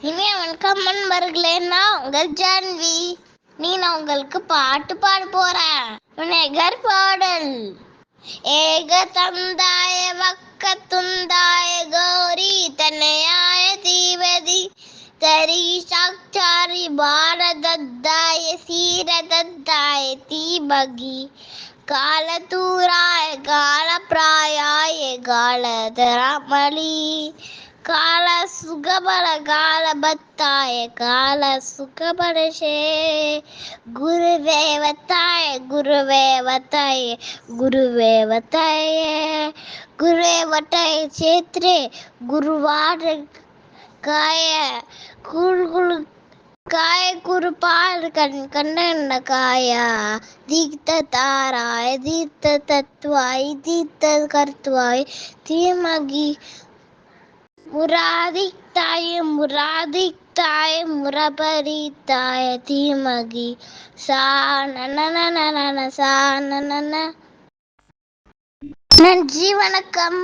இனிய வணக்கம் நண்பர்களே நான் உங்கள் ஜான்வி. நீ நான் உங்களுக்கு பாட்டு பாட போறேன். விநாயகர் பாடல். ஏக தந்தாய வக்க துந்தாய கௌரி தன்னையாய தீவதி தரி சாட்சாரி பாரதத்தாய சீரதத்தாய தீபகி. காலதூராய காலப்பிராயாய காலதரமளி கால சுகபர கால பத்தாய கால சுகபலஷே குருவேவத்தாய குருவேவத்தாய குருவேவத்தாய குருவேவத்தாய சேத்ரே குருவார காய குரு குரு காய குருபால் கண் கண்ண காயா. தீக்த தாராய தீர்த்த தத்துவாய் தீர்த்த கருத்துவாய் தீமகி முராதிக்தாய முராதிக்தாய தாய தீமகி. சா நன சா நன நன்றி வணக்கம்.